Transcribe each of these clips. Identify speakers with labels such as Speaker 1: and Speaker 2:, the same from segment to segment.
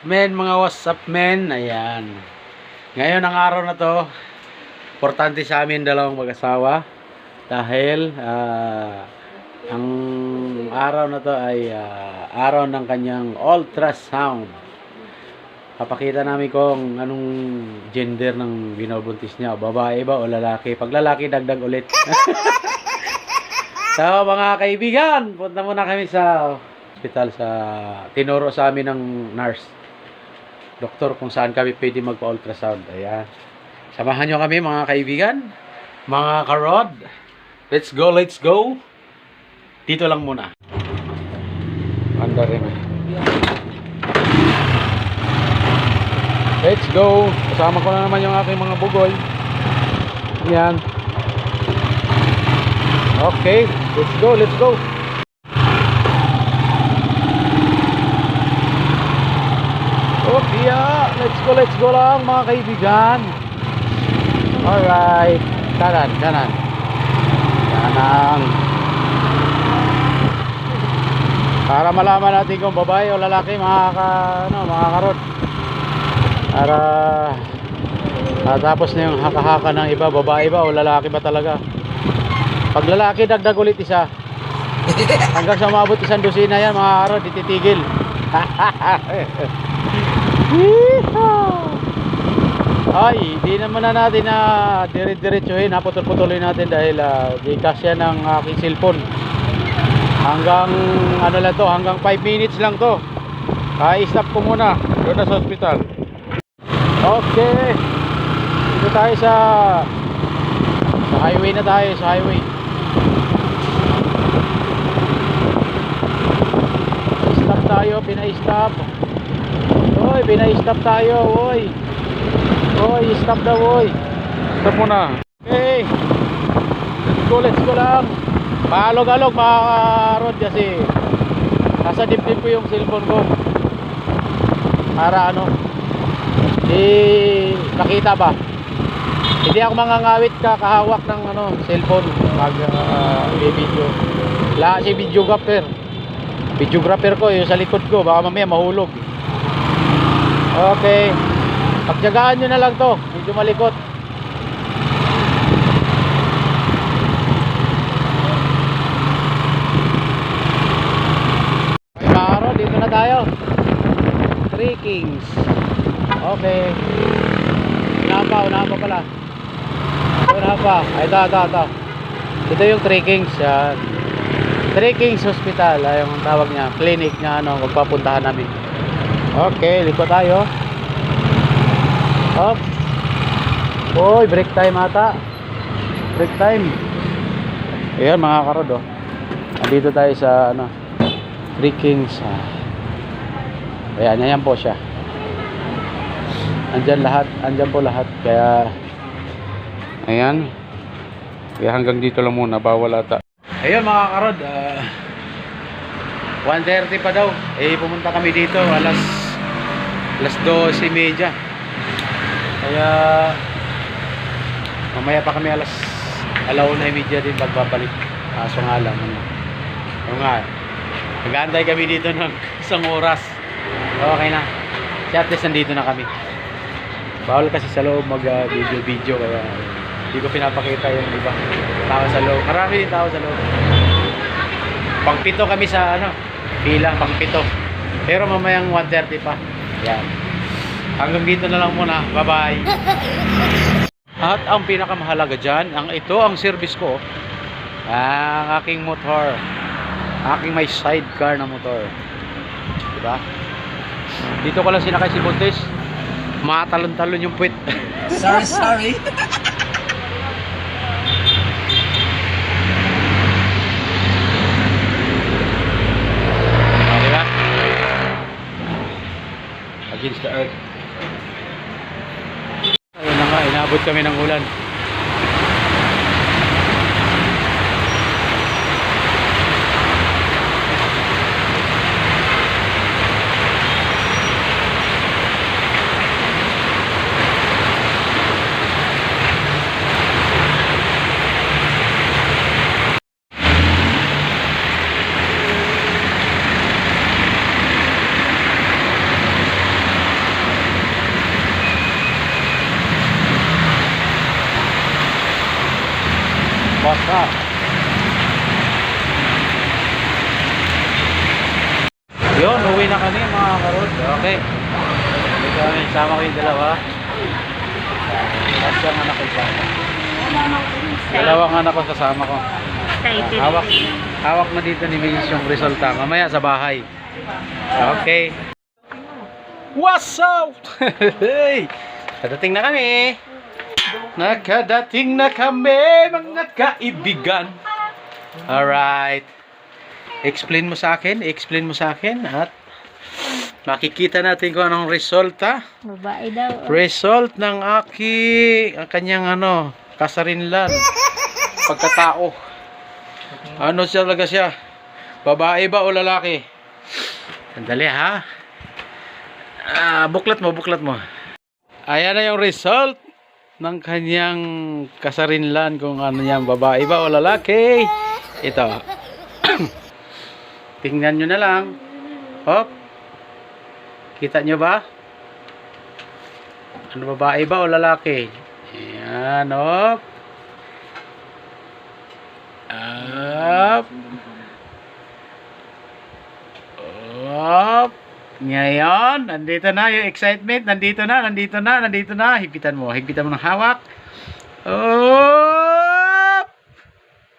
Speaker 1: Men, mga WhatsApp men, ayan. Ngayon ang araw na to, importante sa amin dalawang mag-asawa dahil ah, ang araw na to ay ah, araw ng kanyang ultrasound. Papakita namin kung anong gender ng binubuntis niya, babae ba o lalaki. Pag lalaki, dagdag ulit. so mga kaibigan, punta muna kami sa hospital sa tinuro sa amin ng nurse doktor kung saan kami pwede magpa-ultrasound. Ayan. Samahan nyo kami mga kaibigan, mga karod. Let's go, let's go. Dito lang muna. Anda rin eh. Let's go. Kasama ko na naman yung aking mga bugoy. Ayan. Okay, let's go, let's go. Okay, ah. let's go, let's go lang mga kaibigan. Alright. Kanan, kanan. Kanan. Para malaman natin kung babae o lalaki mga ka, ano, mga karot. Para matapos na yung haka-haka ng iba, babae ba o lalaki ba talaga. Pag lalaki, dagdag ulit isa. Hanggang sa umabot isang dosina yan mga karot, ititigil. Ay, di naman na natin na dire-diretsuhin, naputol-putuloy natin dahil uh, di kasya ng aking cellphone. Hanggang ano lang to, hanggang 5 minutes lang to. Ay, stop ko muna doon na sa hospital. Okay. Dito tayo sa sa highway na tayo, sa highway. Stop tayo, pina-stop. Oy, pina-stop tayo, oy. Oy, stop daw, oy. Stop muna. Okay. Let's go, let's go lang. Paalog-alog mga road kasi nasa dibdib ko yung cellphone ko. Para ano, di nakita ba? Hindi ako mangangawit ka kahawak ng ano, cellphone mag uh, video. La si videographer. Videographer ko yung sa likod ko, baka mamaya mahulog. Okay. Pagtyagaan nyo na lang to. Medyo malikot. Okay, Maro, dito na tayo. Three Kings. Okay. Unahan pa, unahan pa pala. Unahan pa. Ay, ito, ito, ito. Ito yung Three Kings. Yan. Three Kings Hospital. Ay, yung tawag niya. Clinic niya, ano, magpapuntahan namin. Okay, liko tayo. Up. Hoy, break time ata. Break time. Ayan mga karod oh. Andito tayo sa ano, Three Kings. Ah. Ayan, ayan po siya. Andyan lahat, andyan po lahat. Kaya, ayan. Kaya hanggang dito lang muna, bawal ata. Ayun mga karod, ah, 1.30 pa daw. Eh, pumunta kami dito alas alas 12.30. Kaya mamaya pa kami alas alauna media din pagbabalik. Kaso nga lang ano. Ano nga. Nag-aantay kami dito ng isang oras. Okay na. Si at least nandito na kami. Bawal kasi sa loob mag uh, video video kaya hindi ko pinapakita yung iba tao sa loob. Marami din tao sa loob. Pangpito kami sa ano, pila pangpito. Pero mamayang 1.30 pa. Yan. Hanggang dito na lang muna. Bye-bye. At ang pinakamahalaga dyan, ang ito ang service ko. Ang aking motor. Aking may sidecar na motor. Diba? Dito ko lang sinakay si Buntis. Matalon-talon yung puwit.
Speaker 2: Sorry, sorry.
Speaker 1: inabot kami ng ulan. Kami, sama ko yung dalawa. Tapos yung anak ko sama. Dalawang anak ko kasama ko. Hawak, hawak na dito ni Mrs. yung resulta. Mamaya sa bahay. Okay. What's up? hey! Nakadating na kami. Nakadating na kami, mga kaibigan. Alright. Explain mo sa akin, explain mo sa akin at makikita natin kung anong resulta.
Speaker 2: Babae daw.
Speaker 1: Result ng aki, ang kanyang ano, kasarinlan. Pagkatao. Ano siya talaga siya? Babae ba o lalaki? Sandali ha. Ah, buklat mo, buklat mo. Ayan na yung result ng kanyang kasarinlan kung ano yan, babae ba o lalaki. Ito. Tingnan nyo na lang. Hop. Kita nyo ba? Ano babae ba o lalaki? Ayan, hop. Up. Up. Ngayon, nandito na yung excitement. Nandito na, nandito na, nandito na. Higpitan mo, higpitan mo ng hawak. Up.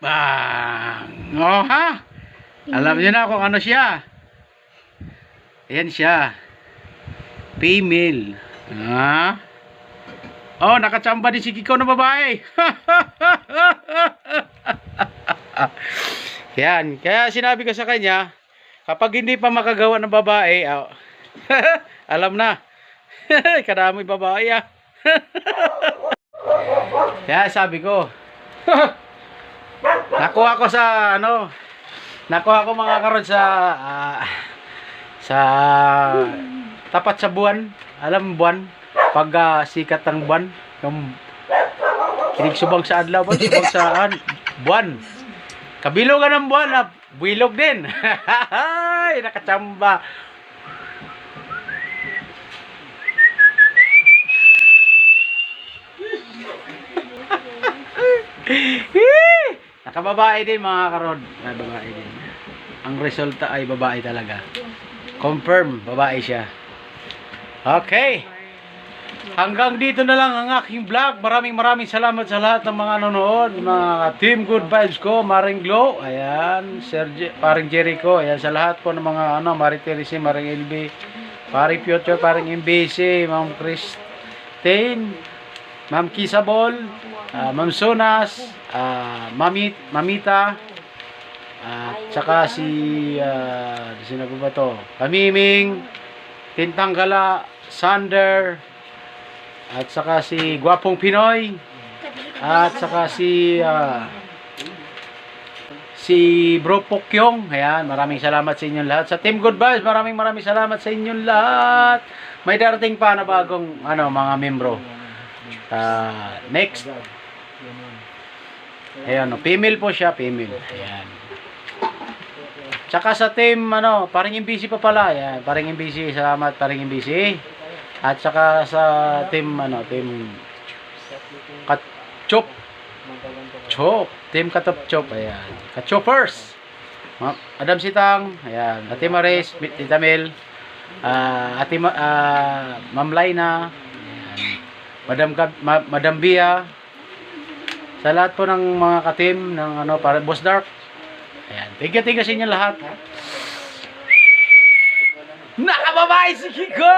Speaker 1: Bang. Oh, ha? Alam niyo na kung ano siya. Ayan siya. Female. Ha? Oh, nakachamba din si Kiko na babae. Yan. Kaya sinabi ko sa kanya, kapag hindi pa makagawa ng babae, ah, alam na. Kadami babae ah. Kaya sabi ko, nakuha ko sa ano, nakuha ko mga karon sa ah, sa tapat sa buwan. Alam buwan? Pag ah, sikat ng buwan, yung kinig subang sa adlaw ba? Subang sa an, buwan. Kabilogan ng buwan na builog din. Ay, nakachamba. Nakababae din mga karod. Na babae din. Ang resulta ay babae talaga. Confirm, babae siya. Okay. Hanggang dito na lang ang aking vlog. Maraming maraming salamat sa lahat ng mga nanonood. Mga Team Good Vibes ko, Maring Glow, ayan, Sir Je- Paring Jericho, ayan, sa lahat po ng mga ano, Maring Teresi, Maring LB, Paring Piotr, Paring MBC, Ma'am Christine, Ma'am Kisabol, ah, Ma'am Sonas, ah, Mamit, Mamita, at saka si, uh, sino ba to? Kamiming, Tintanggala, Sander, at saka si Gwapong Pinoy, at saka si, ah, si Bro Pokyong. Ayan, maraming salamat sa inyong lahat. Sa Team Good Vibes, maraming maraming salamat sa inyong lahat. May darating pa na bagong ano, mga membro. Ah, next. Ayan, no, female po siya, female. Ayan. Tsaka sa team, ano, paring MBC pa pala. Ayan, paring MBC, salamat paring MBC. At saka sa team, ano, team Katchop. Chop. Team Katop Chop. Ayan. Katchopers. Adam Sitang. Ayan. Ate Maris, Tita Mel. ah Ate Ma- ah, Ma'am Laina. Ayan. Madam, Ka- Ma- Madam Bia. Sa lahat po ng mga ka-team ng ano, para Boss Dark. Ayan. Thank you, sa inyo lahat. Nakababae si Kiko!